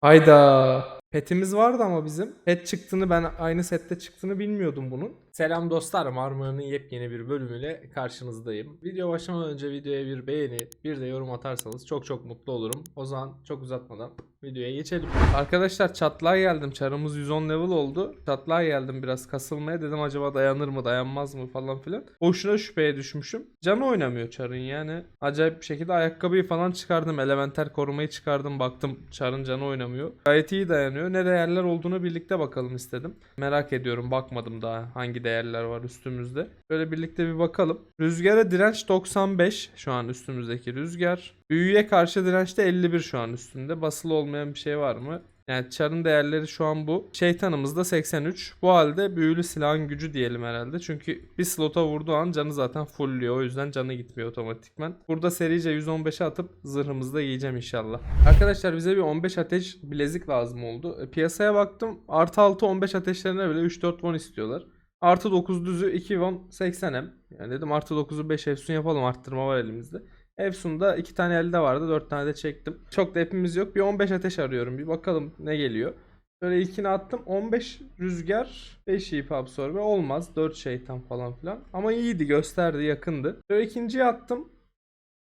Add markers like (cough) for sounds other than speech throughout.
Hayda. Petimiz vardı ama bizim. Pet çıktığını ben aynı sette çıktığını bilmiyordum bunun. Selam dostlar. Marmara'nın yepyeni bir bölümüyle karşınızdayım. Video başlamadan önce videoya bir beğeni, bir de yorum atarsanız çok çok mutlu olurum. O zaman çok uzatmadan videoya geçelim. Arkadaşlar çatlağa geldim. Çarımız 110 level oldu. Çatlağa geldim biraz kasılmaya. Dedim acaba dayanır mı dayanmaz mı falan filan. Boşuna şüpheye düşmüşüm. Canı oynamıyor çarın yani. Acayip bir şekilde ayakkabıyı falan çıkardım. Elementer korumayı çıkardım. Baktım çarın canı oynamıyor. Gayet iyi dayanıyor. Ne değerler olduğunu birlikte bakalım istedim. Merak ediyorum. Bakmadım daha hangi değerler var üstümüzde. Böyle birlikte bir bakalım. Rüzgara direnç 95 şu an üstümüzdeki rüzgar. Büyüye karşı direnç de 51 şu an üstünde. Basılı olmayan bir şey var mı? Yani çarın değerleri şu an bu. Şeytanımız da 83. Bu halde büyülü silahın gücü diyelim herhalde. Çünkü bir slota vurduğu an canı zaten fullüyor. O yüzden canı gitmiyor otomatikman. Burada serice 115'e atıp zırhımızı da yiyeceğim inşallah. Arkadaşlar bize bir 15 ateş bilezik lazım oldu. E, piyasaya baktım. Artı 6 15 ateşlerine bile 3-4 won istiyorlar. Artı 9 düzü 2 won 80 m. Yani dedim artı 9'u 5 efsun yapalım. Arttırma var elimizde. Efsun'da iki tane elde vardı. Dört tane de çektim. Çok da hepimiz yok. Bir 15 ateş arıyorum. Bir bakalım ne geliyor. Böyle ilkini attım. 15 rüzgar, 5 ip absorbe olmaz. 4 şeytan falan filan. Ama iyiydi gösterdi yakındı. Böyle ikinciye attım.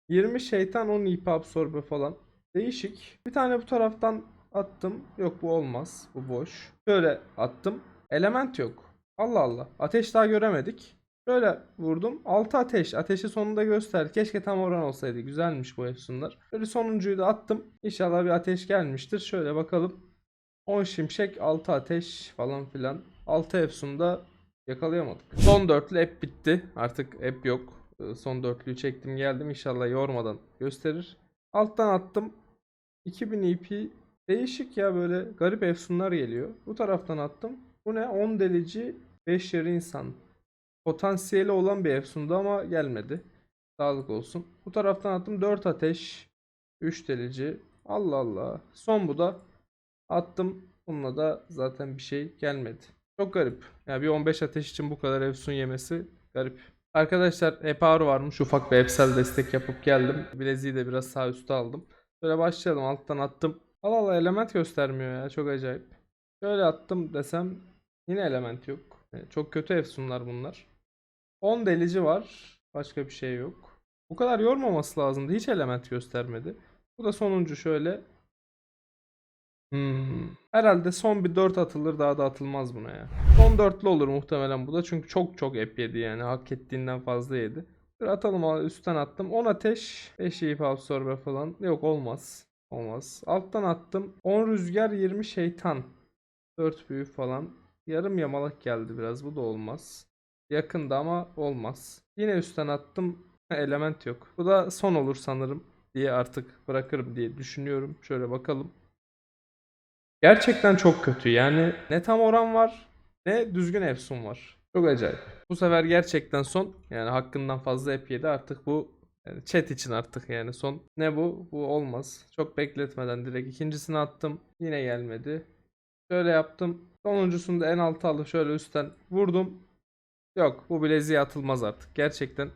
20 şeytan 10 ip absorbe falan. Değişik. Bir tane bu taraftan attım. Yok bu olmaz. Bu boş. Böyle attım. Element yok. Allah Allah. Ateş daha göremedik. Böyle vurdum. 6 ateş. Ateşi sonunda göster. Keşke tam oran olsaydı. Güzelmiş bu efsunlar. Böyle sonuncuyu da attım. İnşallah bir ateş gelmiştir. Şöyle bakalım. 10 şimşek 6 ateş falan filan. 6 efsunda yakalayamadık. Son dörtlü ep bitti. Artık ep yok. Ee, Son dörtlüyü çektim geldim. İnşallah yormadan gösterir. Alttan attım. 2000 EP değişik ya böyle garip efsunlar geliyor. Bu taraftan attım. Bu ne? 10 delici 5 yarı insan potansiyeli olan bir Efsun'du ama gelmedi. Sağlık olsun. Bu taraftan attım 4 ateş. 3 delici. Allah Allah. Son bu da. Attım. Bununla da zaten bir şey gelmedi. Çok garip. Yani bir 15 ateş için bu kadar Efsun yemesi garip. Arkadaşlar Eparu varmış. Ufak bir Epsel destek yapıp geldim. Bileziği de biraz sağ üstte aldım. Böyle başlayalım. Alttan attım. Allah Allah element göstermiyor ya. Çok acayip. Şöyle attım desem yine element yok. Yani Çok kötü Efsunlar bunlar. 10 delici var. Başka bir şey yok. Bu kadar yormaması lazımdı. Hiç element göstermedi. Bu da sonuncu şöyle. Hmm. Herhalde son bir 4 atılır daha da atılmaz buna ya. Son 4'lü olur muhtemelen bu da. Çünkü çok çok ep yedi yani. Hak ettiğinden fazla yedi. Bir atalım üstten attım. 10 ateş. 5 ip absorbe falan. Yok olmaz. Olmaz. Alttan attım. 10 rüzgar 20 şeytan. 4 büyü falan. Yarım yamalak geldi biraz. Bu da olmaz. Yakında ama olmaz. Yine üstten attım. (laughs) Element yok. Bu da son olur sanırım diye artık bırakırım diye düşünüyorum. Şöyle bakalım. Gerçekten çok kötü. Yani ne tam oran var ne düzgün efsun var. Çok acayip. Bu sefer gerçekten son. Yani hakkından fazla ep yedi. Artık bu yani chat için artık yani son. Ne bu? Bu olmaz. Çok bekletmeden direkt ikincisini attım. Yine gelmedi. Şöyle yaptım. Sonuncusunu da en alta alıp şöyle üstten vurdum. Yok bu bileziğe atılmaz artık. Gerçekten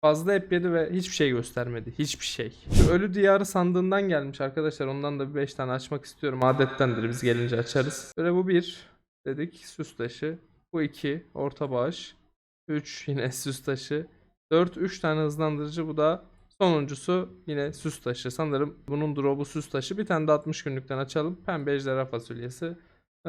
fazla hep yedi ve hiçbir şey göstermedi. Hiçbir şey. Şu Ölü Diyarı sandığından gelmiş arkadaşlar. Ondan da bir 5 tane açmak istiyorum. Adettendir biz gelince açarız. Böyle bu bir dedik süs taşı. Bu 2 orta bağış. 3 (laughs) yine süs taşı. 4 3 tane hızlandırıcı bu da sonuncusu yine süs taşı. Sanırım bunun drop'u süs taşı. Bir tane de 60 günlükten açalım. Pembe ejderha fasulyesi.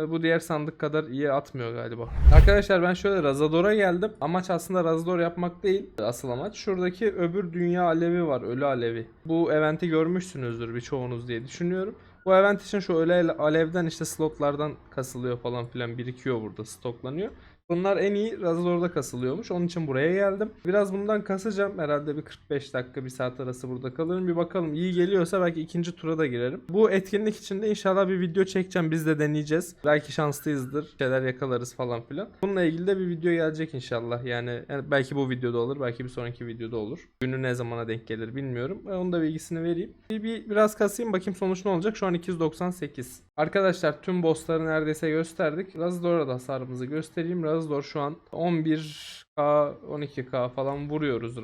Bu diğer sandık kadar iyi atmıyor galiba. Arkadaşlar ben şöyle Razador'a geldim. Amaç aslında Razador yapmak değil. Asıl amaç. Şuradaki öbür dünya alevi var. Ölü alevi. Bu eventi görmüşsünüzdür birçoğunuz diye düşünüyorum. Bu event için şu ölü ele- alevden işte slotlardan kasılıyor falan filan birikiyor burada stoklanıyor. Bunlar en iyi Razador'da kasılıyormuş. Onun için buraya geldim. Biraz bundan kasacağım. Herhalde bir 45 dakika, bir saat arası burada kalırım. Bir bakalım iyi geliyorsa belki ikinci tura da girerim. Bu etkinlik için de inşallah bir video çekeceğim. Biz de deneyeceğiz. Belki şanslıyızdır. Şeyler yakalarız falan filan. Bununla ilgili de bir video gelecek inşallah. Yani, belki bu videoda olur. Belki bir sonraki videoda olur. Günü ne zamana denk gelir bilmiyorum. E, Onun da bilgisini vereyim. Bir, bir biraz kasayım bakayım sonuç ne olacak. Şu an 298. Arkadaşlar tüm bossları neredeyse gösterdik. Razador'a da hasarımızı göstereyim. Razador şu an 11k 12k falan vuruyoruz.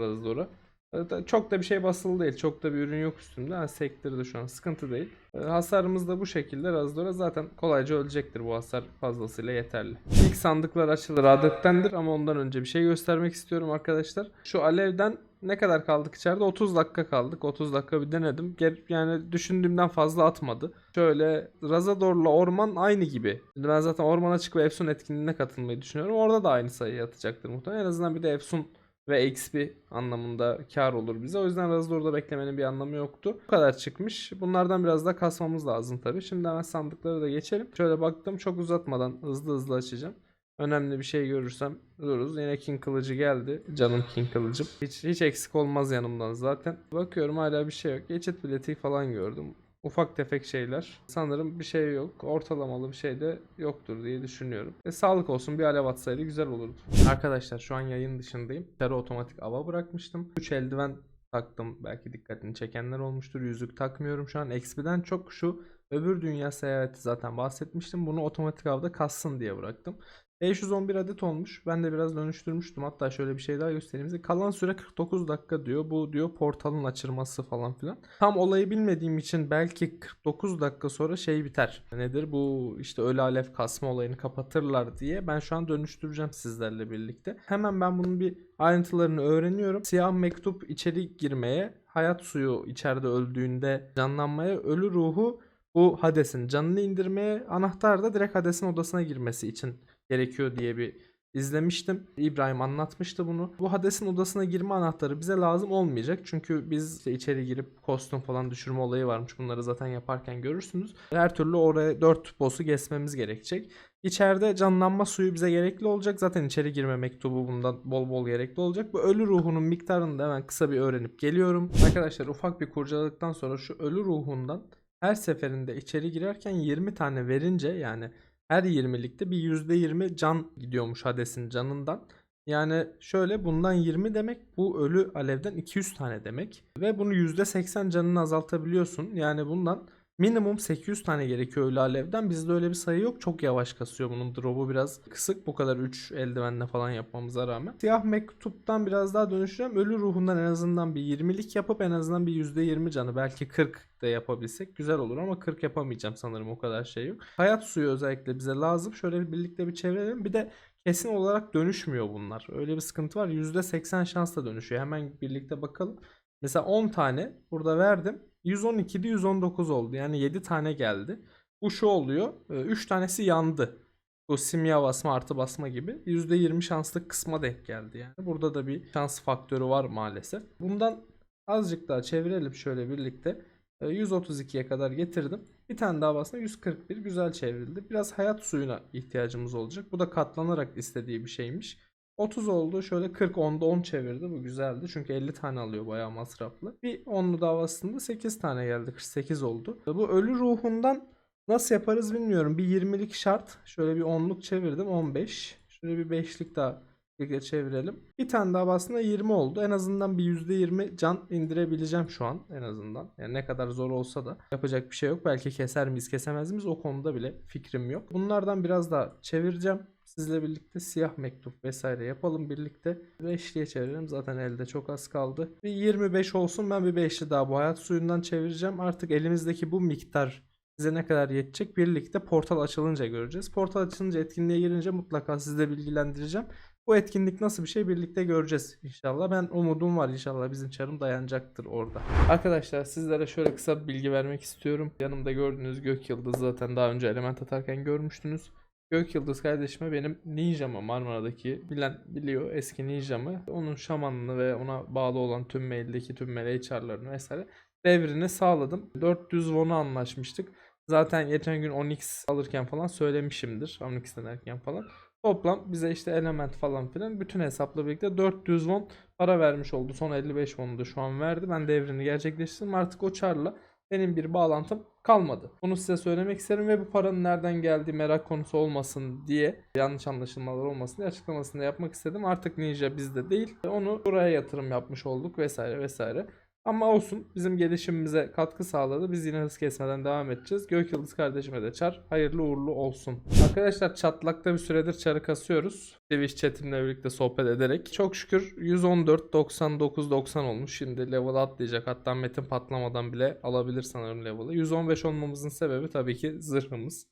Zaten Çok da bir şey basılı değil. Çok da bir ürün yok üstümde. Ha, sektirdi şu an. Sıkıntı değil. Ee, Hasarımız da bu şekilde. Razdora zaten kolayca ölecektir. Bu hasar fazlasıyla yeterli. İlk sandıklar açılır adettendir ama ondan önce bir şey göstermek istiyorum arkadaşlar. Şu alevden ne kadar kaldık içeride? 30 dakika kaldık. 30 dakika bir denedim. Yani düşündüğümden fazla atmadı. Şöyle Razador'la orman aynı gibi. Şimdi ben zaten orman açık ve Efsun etkinliğine katılmayı düşünüyorum. Orada da aynı sayı atacaktır muhtemelen. En azından bir de Efsun ve XP anlamında kar olur bize. O yüzden Razador'da beklemenin bir anlamı yoktu. Bu kadar çıkmış. Bunlardan biraz daha kasmamız lazım tabii. Şimdi hemen sandıkları da geçelim. Şöyle baktım çok uzatmadan hızlı hızlı açacağım. Önemli bir şey görürsem dururuz. Yine King kılıcı geldi. Canım King kılıcım. Hiç, hiç eksik olmaz yanımdan zaten. Bakıyorum hala bir şey yok. Geçit bileti falan gördüm. Ufak tefek şeyler. Sanırım bir şey yok. Ortalamalı bir şey de yoktur diye düşünüyorum. E, sağlık olsun bir alev atsaydı güzel olurdu. Arkadaşlar şu an yayın dışındayım. Dışarı otomatik ava bırakmıştım. 3 eldiven taktım. Belki dikkatini çekenler olmuştur. Yüzük takmıyorum şu an. XP'den çok şu öbür dünya seyahati zaten bahsetmiştim. Bunu otomatik avda kassın diye bıraktım. 511 adet olmuş. Ben de biraz dönüştürmüştüm. Hatta şöyle bir şey daha göstereyim size. Kalan süre 49 dakika diyor. Bu diyor portalın açılması falan filan. Tam olayı bilmediğim için belki 49 dakika sonra şey biter. Nedir bu işte ölü alev kasma olayını kapatırlar diye. Ben şu an dönüştüreceğim sizlerle birlikte. Hemen ben bunun bir ayrıntılarını öğreniyorum. Siyah mektup içeri girmeye, hayat suyu içeride öldüğünde canlanmaya, ölü ruhu bu Hades'in canını indirmeye, anahtar da direkt Hades'in odasına girmesi için gerekiyor diye bir izlemiştim. İbrahim anlatmıştı bunu. Bu Hades'in odasına girme anahtarı bize lazım olmayacak. Çünkü biz işte içeri girip kostüm falan düşürme olayı varmış. Bunları zaten yaparken görürsünüz. Her türlü oraya 4 boss'u geçmemiz gerekecek. İçeride canlanma suyu bize gerekli olacak. Zaten içeri girme mektubu bundan bol bol gerekli olacak. Bu ölü ruhunun miktarını da hemen kısa bir öğrenip geliyorum. Arkadaşlar ufak bir kurcaladıktan sonra şu ölü ruhundan her seferinde içeri girerken 20 tane verince yani her 20'likte bir %20 can gidiyormuş Hades'in canından. Yani şöyle bundan 20 demek bu ölü alevden 200 tane demek. Ve bunu %80 canını azaltabiliyorsun. Yani bundan minimum 800 tane gerekiyor ölü alevden. Bizde öyle bir sayı yok. Çok yavaş kasıyor bunun drop'u biraz kısık. Bu kadar 3 eldivenle falan yapmamıza rağmen. Siyah mektuptan biraz daha dönüşeceğim. Ölü ruhundan en azından bir 20'lik yapıp en azından bir %20 canı belki 40 da yapabilsek güzel olur ama 40 yapamayacağım sanırım o kadar şey yok. Hayat suyu özellikle bize lazım. Şöyle bir birlikte bir çevirelim. Bir de kesin olarak dönüşmüyor bunlar. Öyle bir sıkıntı var. %80 şansla dönüşüyor. Hemen birlikte bakalım. Mesela 10 tane burada verdim. 112'de 119 oldu. Yani 7 tane geldi. Bu şu oluyor. 3 tanesi yandı. Bu simya basma artı basma gibi %20 şanslık kısma denk geldi yani. Burada da bir şans faktörü var maalesef. Bundan azıcık daha çevirelim şöyle birlikte. E, 132'ye kadar getirdim. Bir tane daha basma 141 güzel çevrildi. Biraz hayat suyuna ihtiyacımız olacak. Bu da katlanarak istediği bir şeymiş. 30 oldu. Şöyle 40 10'da 10 çevirdi. Bu güzeldi. Çünkü 50 tane alıyor bayağı masraflı. Bir 10'lu davasında 8 tane geldi. 48 oldu. Bu ölü ruhundan nasıl yaparız bilmiyorum. Bir 20'lik şart. Şöyle bir 10'luk çevirdim. 15. Şöyle bir 5'lik daha birlikte çevirelim. Bir tane daha aslında 20 oldu. En azından bir %20 can indirebileceğim şu an en azından. Yani ne kadar zor olsa da yapacak bir şey yok. Belki keser miyiz kesemez miyiz o konuda bile fikrim yok. Bunlardan biraz daha çevireceğim. Sizle birlikte siyah mektup vesaire yapalım birlikte. Beşliye çevirelim. Zaten elde çok az kaldı. Bir 25 olsun ben bir beşli daha bu hayat suyundan çevireceğim. Artık elimizdeki bu miktar size ne kadar yetecek birlikte portal açılınca göreceğiz. Portal açılınca etkinliğe girince mutlaka sizi de bilgilendireceğim. Bu etkinlik nasıl bir şey birlikte göreceğiz inşallah. Ben umudum var inşallah bizim çarım dayanacaktır orada. Arkadaşlar sizlere şöyle kısa bir bilgi vermek istiyorum. Yanımda gördüğünüz Gök Yıldız zaten daha önce element atarken görmüştünüz. Gök Yıldız kardeşime benim ninjamı Marmara'daki bilen biliyor eski ninjamı. Onun şamanını ve ona bağlı olan tüm maildeki tüm meleği çarlarını vesaire devrini sağladım. 400 won'a anlaşmıştık. Zaten geçen gün Onyx alırken falan söylemişimdir. Onyx denerken falan. Toplam bize işte element falan filan bütün hesapla birlikte 400 won para vermiş oldu. Son 55 won'u da şu an verdi. Ben devrini gerçekleştirdim. Artık o çarla benim bir bağlantım kalmadı. Bunu size söylemek isterim ve bu paranın nereden geldiği merak konusu olmasın diye yanlış anlaşılmalar olmasın diye açıklamasını yapmak istedim. Artık Ninja bizde değil. Onu buraya yatırım yapmış olduk vesaire vesaire. Ama olsun bizim gelişimimize katkı sağladı. Biz yine hız kesmeden devam edeceğiz. Gök Yıldız kardeşime de çar. Hayırlı uğurlu olsun. Arkadaşlar çatlakta bir süredir çarı kasıyoruz. Twitch chatimle birlikte sohbet ederek. Çok şükür 114, 99, 90 olmuş. Şimdi level atlayacak. Hatta metin patlamadan bile alabilir sanırım level'ı. 115 olmamızın sebebi tabii ki zırhımız.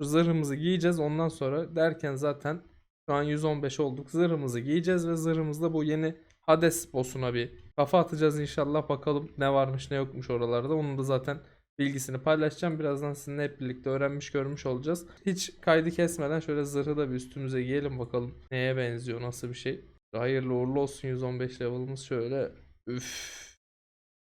Şu zırhımızı giyeceğiz. Ondan sonra derken zaten şu an 115 olduk. Zırhımızı giyeceğiz ve zırhımızda bu yeni Hades boss'una bir kafa atacağız inşallah. Bakalım ne varmış ne yokmuş oralarda. Onun da zaten bilgisini paylaşacağım. Birazdan sizinle hep birlikte öğrenmiş görmüş olacağız. Hiç kaydı kesmeden şöyle zırhı da bir üstümüze giyelim bakalım. Neye benziyor nasıl bir şey. Hayırlı uğurlu olsun 115 level'ımız şöyle. Üf.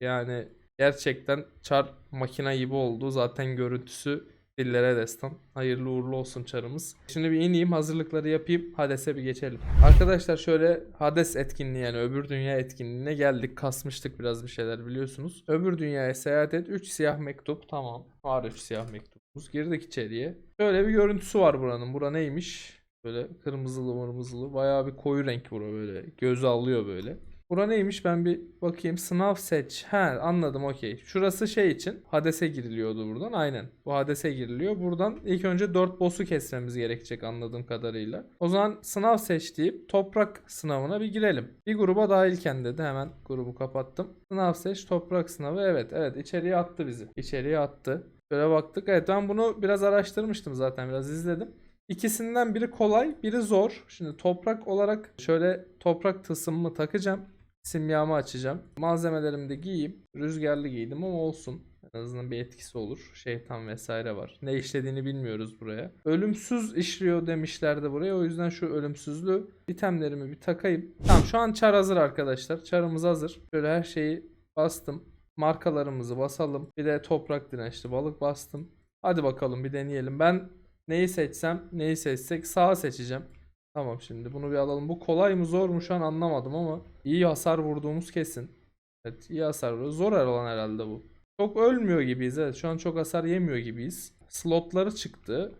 Yani gerçekten çar makine gibi oldu. Zaten görüntüsü dillere destan. Hayırlı uğurlu olsun çarımız. Şimdi bir ineyim hazırlıkları yapayım. Hades'e bir geçelim. Arkadaşlar şöyle Hades etkinliği yani öbür dünya etkinliğine geldik. Kasmıştık biraz bir şeyler biliyorsunuz. Öbür dünyaya seyahat et. 3 siyah mektup. Tamam. Var 3 siyah mektubumuz. Girdik içeriye. Şöyle bir görüntüsü var buranın. Bura neymiş? Böyle kırmızılı mırmızılı. Bayağı bir koyu renk bura böyle. Gözü alıyor böyle. Bura neymiş ben bir bakayım. Sınav seç. He anladım okey. Şurası şey için. Hades'e giriliyordu buradan. Aynen. Bu Hades'e giriliyor. Buradan ilk önce 4 boss'u kesmemiz gerekecek anladığım kadarıyla. O zaman sınav seç deyip toprak sınavına bir girelim. Bir gruba dahilken dedi. Hemen grubu kapattım. Sınav seç toprak sınavı. Evet evet içeriye attı bizi. İçeriye attı. Böyle baktık. Evet ben bunu biraz araştırmıştım zaten. Biraz izledim. İkisinden biri kolay, biri zor. Şimdi toprak olarak şöyle toprak tılsımımı takacağım. Simyamı açacağım. Malzemelerimi de giyeyim. Rüzgarlı giydim ama olsun. En azından bir etkisi olur. Şeytan vesaire var. Ne işlediğini bilmiyoruz buraya. Ölümsüz işliyor demişlerdi buraya. O yüzden şu ölümsüzlüğü itemlerimi bir takayım. Tamam şu an çar hazır arkadaşlar. Çarımız hazır. Şöyle her şeyi bastım. Markalarımızı basalım. Bir de toprak dirençli balık bastım. Hadi bakalım bir deneyelim. Ben neyi seçsem, neyi seçsek sağa seçeceğim. Tamam şimdi bunu bir alalım. Bu kolay mı zor mu şu an anlamadım ama iyi hasar vurduğumuz kesin. Evet iyi hasar vuruyor. Zor olan herhalde bu. Çok ölmüyor gibiyiz evet. Şu an çok hasar yemiyor gibiyiz. Slotları çıktı.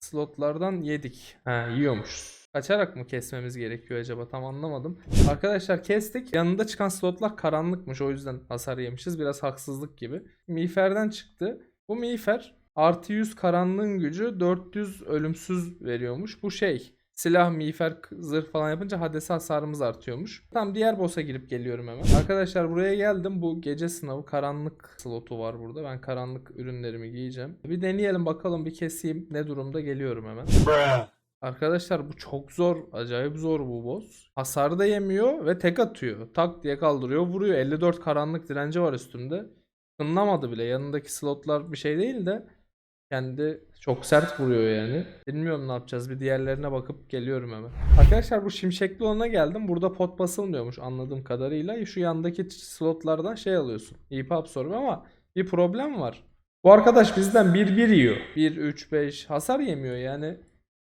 Slotlardan yedik. Ha yiyormuş. Kaçarak mı kesmemiz gerekiyor acaba tam anlamadım. Arkadaşlar kestik. Yanında çıkan slotlar karanlıkmış. O yüzden hasar yemişiz. Biraz haksızlık gibi. Miğferden çıktı. Bu miğfer artı 100 karanlığın gücü 400 ölümsüz veriyormuş. Bu şey silah, miğfer, zırh falan yapınca Hades'e hasarımız artıyormuş. Tamam diğer boss'a girip geliyorum hemen. Arkadaşlar buraya geldim. Bu gece sınavı karanlık slotu var burada. Ben karanlık ürünlerimi giyeceğim. Bir deneyelim bakalım bir keseyim. Ne durumda geliyorum hemen. Arkadaşlar bu çok zor. Acayip zor bu boss. Hasar da yemiyor ve tek atıyor. Tak diye kaldırıyor vuruyor. 54 karanlık direnci var üstümde. Kınlamadı bile. Yanındaki slotlar bir şey değil de kendi çok sert vuruyor yani. Bilmiyorum ne yapacağız. Bir diğerlerine bakıp geliyorum hemen. Arkadaşlar bu şimşekli olana geldim. Burada pot basılmıyormuş anladığım kadarıyla. Şu yandaki slotlardan şey alıyorsun. İp absorbe ama bir problem var. Bu arkadaş bizden 1-1 yiyor. 1-3-5 hasar yemiyor yani.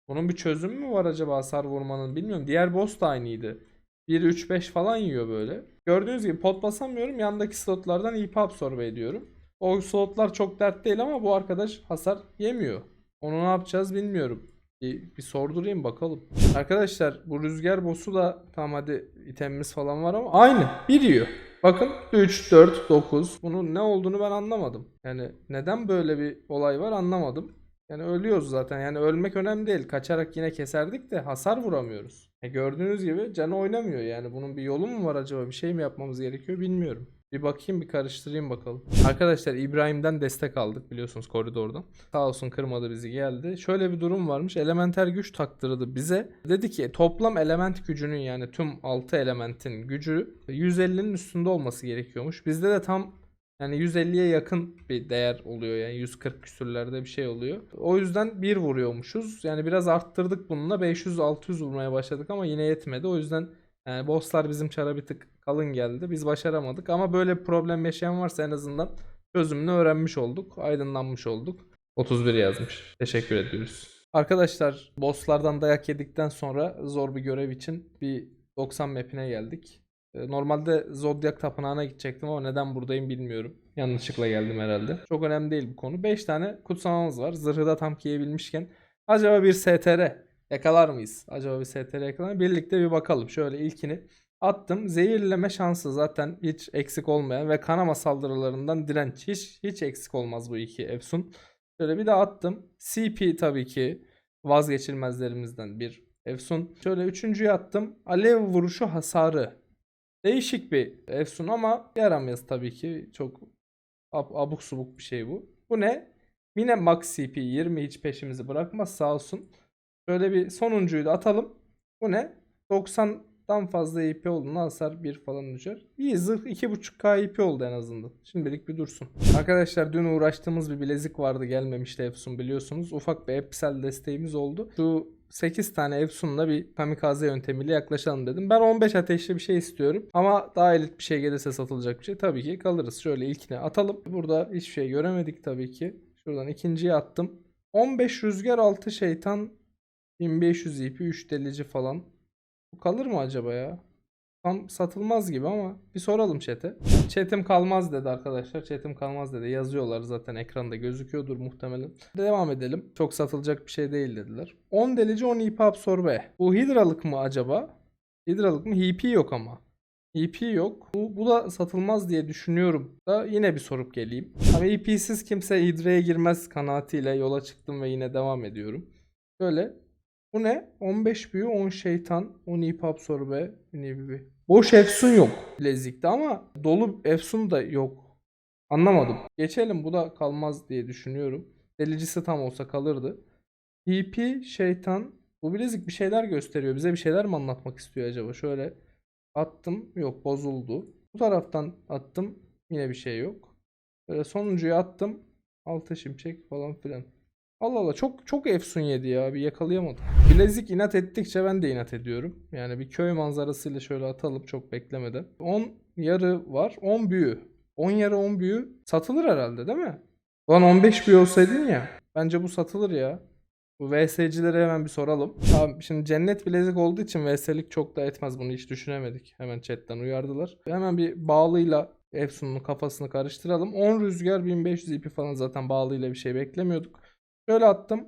Bunun bir çözümü mü var acaba hasar vurmanın bilmiyorum. Diğer boss da aynıydı. 1-3-5 falan yiyor böyle. Gördüğünüz gibi pot basamıyorum. Yandaki slotlardan ip absorbe ediyorum. O slotlar çok dert değil ama bu arkadaş hasar yemiyor. Onu ne yapacağız bilmiyorum. Bir, bir sordurayım bakalım. Arkadaşlar bu rüzgar boss'u da tamam hadi itemimiz falan var ama aynı. Bir yiyor. Bakın 3, 4, 9. Bunun ne olduğunu ben anlamadım. Yani neden böyle bir olay var anlamadım. Yani ölüyoruz zaten. Yani ölmek önemli değil. Kaçarak yine keserdik de hasar vuramıyoruz. E gördüğünüz gibi canı oynamıyor yani. Bunun bir yolu mu var acaba? Bir şey mi yapmamız gerekiyor bilmiyorum. Bir bakayım bir karıştırayım bakalım. Arkadaşlar İbrahim'den destek aldık biliyorsunuz koridordan. Sağ olsun kırmadı bizi geldi. Şöyle bir durum varmış. Elementer güç taktırdı bize. Dedi ki toplam element gücünün yani tüm 6 elementin gücü 150'nin üstünde olması gerekiyormuş. Bizde de tam yani 150'ye yakın bir değer oluyor yani 140 küsürlerde bir şey oluyor. O yüzden 1 vuruyormuşuz. Yani biraz arttırdık bununla 500-600 vurmaya başladık ama yine yetmedi. O yüzden yani bosslar bizim çara bir tık kalın geldi. Biz başaramadık ama böyle bir problem yaşayan varsa en azından çözümünü öğrenmiş olduk. Aydınlanmış olduk. 31 yazmış. Teşekkür ediyoruz. Arkadaşlar bosslardan dayak yedikten sonra zor bir görev için bir 90 map'ine geldik. Ee, Normalde Zodiac Tapınağı'na gidecektim ama neden buradayım bilmiyorum. Yanlışlıkla geldim herhalde. Çok önemli değil bu konu. 5 tane kutsamamız var. Zırhı da tam giyebilmişken. Acaba bir STR yakalar mıyız? Acaba bir STR yakalar? Birlikte bir bakalım. Şöyle ilkini Attım. Zehirleme şansı zaten hiç eksik olmayan ve kanama saldırılarından direnç hiç hiç eksik olmaz bu iki Efsun. Şöyle bir de attım. CP tabii ki vazgeçilmezlerimizden bir Efsun. Şöyle üçüncüye attım. Alev vuruşu hasarı. Değişik bir Efsun ama yaramaz tabii ki. Çok ab- abuk subuk bir şey bu. Bu ne? Yine Max CP 20 hiç peşimizi bırakmaz sağ olsun. Şöyle bir sonuncuyu da atalım. Bu ne? 90'dan fazla IP olduğunda hasar 1 falan düşer. İyi zırh 2.5k IP oldu en azından. Şimdilik bir dursun. Arkadaşlar dün uğraştığımız bir bilezik vardı gelmemişti Efsun biliyorsunuz. Ufak bir Epsel desteğimiz oldu. Şu 8 tane Efsun'la bir kamikaze yöntemiyle yaklaşalım dedim. Ben 15 ateşli bir şey istiyorum. Ama daha elit bir şey gelirse satılacak bir şey tabii ki kalırız. Şöyle ilkine atalım. Burada hiçbir şey göremedik tabii ki. Şuradan ikinciye attım. 15 rüzgar 6 şeytan 1500 IP 3 delici falan. Bu kalır mı acaba ya? Tam satılmaz gibi ama bir soralım chat'e. Chat'im kalmaz dedi arkadaşlar. Chat'im kalmaz dedi. Yazıyorlar zaten ekranda gözüküyordur muhtemelen. Devam edelim. Çok satılacak bir şey değil dediler. 10 delici 10 IP absorbe. Bu hidralık mı acaba? Hidralık mı? HP yok ama. EP yok. Bu, bu da satılmaz diye düşünüyorum. Da yine bir sorup geleyim. Ama EP'siz kimse hidraya girmez kanaatiyle yola çıktım ve yine devam ediyorum. Böyle. Bu ne? 15 büyü, 10 şeytan, 10 ip absorbe, bir Boş efsun yok bilezikte ama dolu efsun da yok. Anlamadım. Geçelim bu da kalmaz diye düşünüyorum. Delicisi tam olsa kalırdı. EP, şeytan. Bu bilezik bir şeyler gösteriyor. Bize bir şeyler mi anlatmak istiyor acaba? Şöyle attım. Yok bozuldu. Bu taraftan attım. Yine bir şey yok. Böyle sonuncuya attım. Altı şimşek falan filan. Allah Allah çok çok efsun yedi ya bir yakalayamadım. Bilezik inat ettikçe ben de inat ediyorum. Yani bir köy manzarasıyla şöyle atalım çok beklemeden. 10 yarı var 10 büyü. 10 yarı 10 büyü satılır herhalde değil mi? Ulan 15 büyü olsaydın ya. Bence bu satılır ya. Bu VS'cilere hemen bir soralım. Tamam şimdi cennet bilezik olduğu için VS'lik çok da etmez bunu hiç düşünemedik. Hemen chatten uyardılar. Hemen bir bağlıyla Efsun'un kafasını karıştıralım. 10 rüzgar 1500 ip falan zaten bağlıyla bir şey beklemiyorduk. Şöyle attım.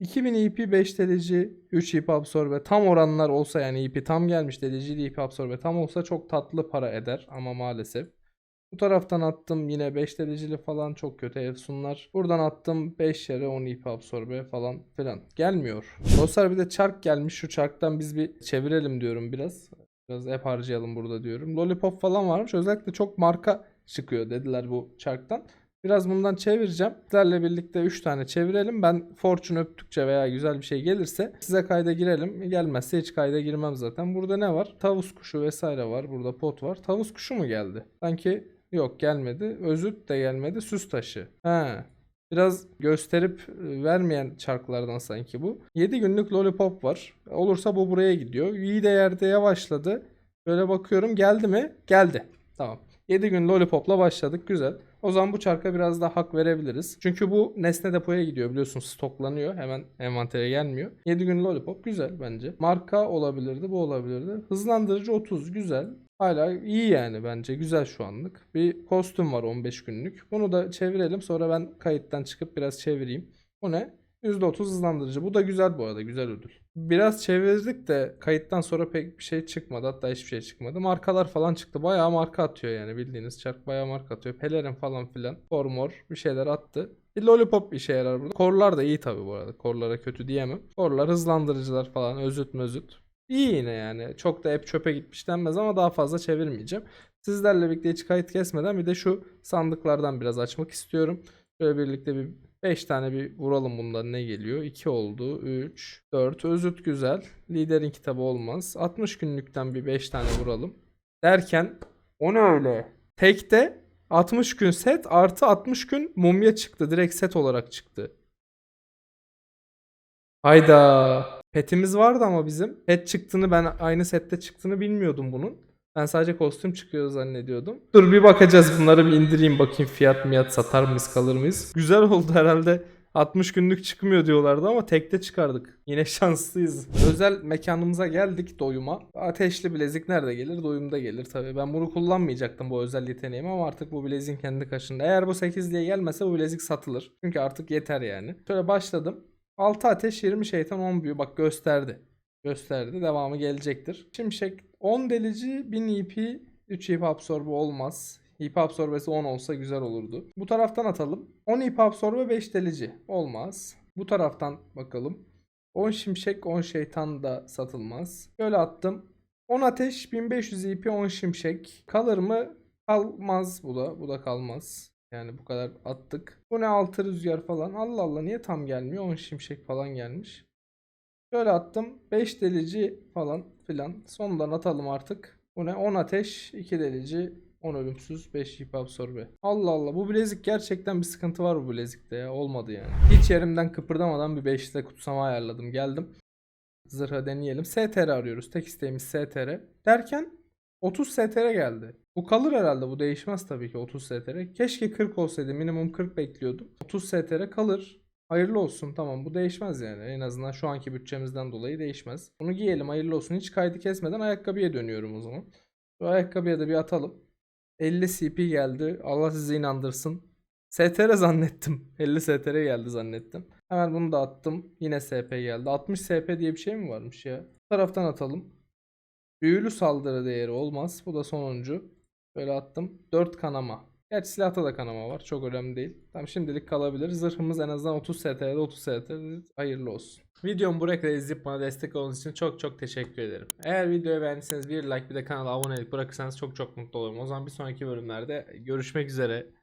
2000 EP 5 delici 3 EP absorbe tam oranlar olsa yani EP tam gelmiş delici EP absorbe tam olsa çok tatlı para eder ama maalesef. Bu taraftan attım yine 5 dereceli falan çok kötü Efsunlar. Buradan attım 5 yere 10 ip absorbe falan filan. Gelmiyor. Dostlar bir de çark gelmiş. Şu çarktan biz bir çevirelim diyorum biraz. Biraz hep harcayalım burada diyorum. Lollipop falan varmış. Özellikle çok marka çıkıyor dediler bu çarktan. Biraz bundan çevireceğim. Sizlerle birlikte 3 tane çevirelim. Ben Fortune öptükçe veya güzel bir şey gelirse size kayda girelim. Gelmezse hiç kayda girmem zaten. Burada ne var? Tavus kuşu vesaire var. Burada pot var. Tavus kuşu mu geldi? Sanki yok gelmedi. Özüt de gelmedi. Süs taşı. He. Biraz gösterip e, vermeyen çarklardan sanki bu. 7 günlük lollipop var. Olursa bu buraya gidiyor. İyi de yerde yavaşladı. Böyle bakıyorum geldi mi? Geldi. Tamam. 7 gün lollipopla başladık. Güzel. O zaman bu çarka biraz daha hak verebiliriz. Çünkü bu nesne depoya gidiyor biliyorsunuz stoklanıyor. Hemen envantere gelmiyor. 7 gün lollipop güzel bence. Marka olabilirdi bu olabilirdi. Hızlandırıcı 30 güzel. Hala iyi yani bence güzel şu anlık. Bir kostüm var 15 günlük. Bunu da çevirelim sonra ben kayıttan çıkıp biraz çevireyim. Bu ne? %30 hızlandırıcı. Bu da güzel bu arada. Güzel ödül. Biraz çevirdik de kayıttan sonra pek bir şey çıkmadı. Hatta hiçbir şey çıkmadı. Markalar falan çıktı. Bayağı marka atıyor yani bildiğiniz çark bayağı marka atıyor. Pelerin falan filan. Formor bir şeyler attı. Bir lollipop işe yarar burada. Korlar da iyi tabi bu arada. Korlara kötü diyemem. Korlar hızlandırıcılar falan özüt mözüt. İyi yine yani. Çok da hep çöpe gitmiş denmez ama daha fazla çevirmeyeceğim. Sizlerle birlikte hiç kayıt kesmeden bir de şu sandıklardan biraz açmak istiyorum. Böyle birlikte bir 5 tane bir vuralım bundan ne geliyor? 2 oldu. 3, 4. Özüt güzel. Liderin kitabı olmaz. 60 günlükten bir 5 tane vuralım. Derken o ne öyle? Tekte 60 gün set artı 60 gün mumya çıktı. Direkt set olarak çıktı. Hayda. Petimiz vardı ama bizim. Pet çıktığını ben aynı sette çıktığını bilmiyordum bunun. Ben sadece kostüm çıkıyor zannediyordum. Dur bir bakacağız bunları bir indireyim bakayım fiyat miyat satar mıyız kalır mıyız. Güzel oldu herhalde. 60 günlük çıkmıyor diyorlardı ama tekte çıkardık. Yine (laughs) şanslıyız. Özel mekanımıza geldik doyuma. Ateşli bilezik nerede gelir? Doyumda gelir tabii. Ben bunu kullanmayacaktım bu özel yeteneğimi ama artık bu bileziğin kendi kaşında. Eğer bu 8'liğe gelmese bu bilezik satılır. Çünkü artık yeter yani. Şöyle başladım. 6 ateş 20 şeytan 10 büyü bak gösterdi. Gösterdi. Devamı gelecektir. Şimşek 10 delici 1000 EP 3 EP absorbe olmaz. EP absorbesi 10 olsa güzel olurdu. Bu taraftan atalım. 10 EP absorbe 5 delici olmaz. Bu taraftan bakalım. 10 şimşek 10 şeytan da satılmaz. Böyle attım. 10 ateş 1500 EP 10 şimşek. Kalır mı? Kalmaz bu da. Bu da kalmaz. Yani bu kadar attık. Bu ne 6 rüzgar falan. Allah Allah niye tam gelmiyor? 10 şimşek falan gelmiş. Şöyle attım. 5 delici falan filan. Sondan atalım artık. Bu ne? 10 ateş, 2 delici, 10 ölümsüz, 5 hip absorbe. Allah Allah bu bilezik gerçekten bir sıkıntı var bu bilezikte ya. Olmadı yani. Hiç yerimden kıpırdamadan bir 5'te kutsama ayarladım. Geldim. Zırha deneyelim. STR arıyoruz. Tek isteğimiz STR. Derken 30 STR geldi. Bu kalır herhalde. Bu değişmez tabii ki 30 STR. Keşke 40 olsaydı. Minimum 40 bekliyordum. 30 STR kalır. Hayırlı olsun. Tamam bu değişmez yani. En azından şu anki bütçemizden dolayı değişmez. Bunu giyelim hayırlı olsun. Hiç kaydı kesmeden ayakkabıya dönüyorum o zaman. Şu ayakkabıya da bir atalım. 50 CP geldi. Allah sizi inandırsın. STR zannettim. 50 STR geldi zannettim. Hemen bunu da attım. Yine SP geldi. 60 SP diye bir şey mi varmış ya? Bu taraftan atalım. Büyülü saldırı değeri olmaz. Bu da sonuncu. Böyle attım. 4 kanama. Gerçi silahta da kanama var. Çok önemli değil. Tamam şimdilik kalabilir. Zırhımız en azından 30 STR'de 30 STR'de. Hayırlı olsun. Videomu buraya kadar izleyip bana destek olduğunuz için çok çok teşekkür ederim. Eğer videoyu beğendiyseniz bir like bir de kanala abonelik bırakırsanız çok çok mutlu olurum. O zaman bir sonraki bölümlerde görüşmek üzere.